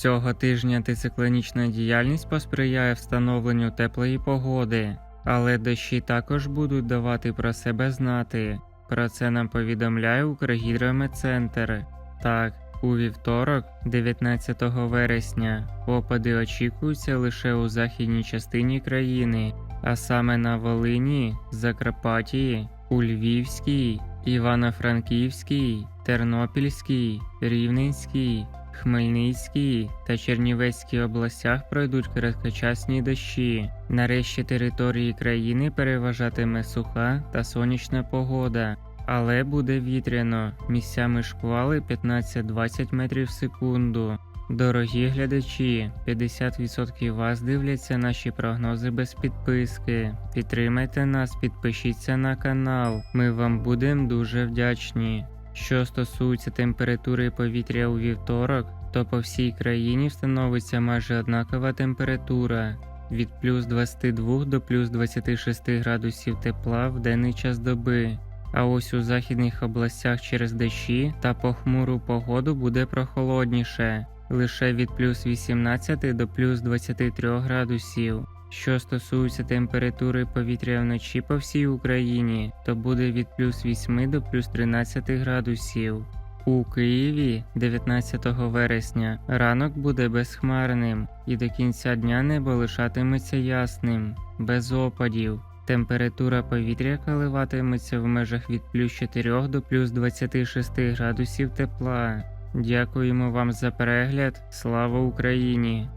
Цього тижня антициклонічна діяльність посприяє встановленню теплої погоди, але дощі також будуть давати про себе знати. Про це нам повідомляє Укргідрометцентр. Так, у вівторок, 19 вересня, опади очікуються лише у західній частині країни, а саме на Волині, Закарпатті, у Львівській, Івано-Франківській, Тернопільській, Рівненській, Хмельницькій та Чернівецькій областях пройдуть короткочасні дощі. Нарешті території країни переважатиме суха та сонячна погода, але буде вітряно, місцями шквали 15-20 метрів в секунду. Дорогі глядачі, 50% вас дивляться наші прогнози без підписки. Підтримайте нас, підпишіться на канал. Ми вам будемо дуже вдячні. Що стосується температури повітря у вівторок, то по всій країні встановиться майже однакова температура від плюс 22 до плюс 26 градусів тепла в денний час доби. А ось у західних областях через дощі та похмуру погоду буде прохолодніше лише від плюс 18 до плюс 23 градусів. Що стосується температури повітря вночі по всій Україні, то буде від плюс 8 до плюс 13 градусів. У Києві 19 вересня ранок буде безхмарним і до кінця дня небо лишатиметься ясним, без опадів. Температура повітря коливатиметься в межах від плюс 4 до плюс 26 градусів тепла. Дякуємо вам за перегляд. Слава Україні!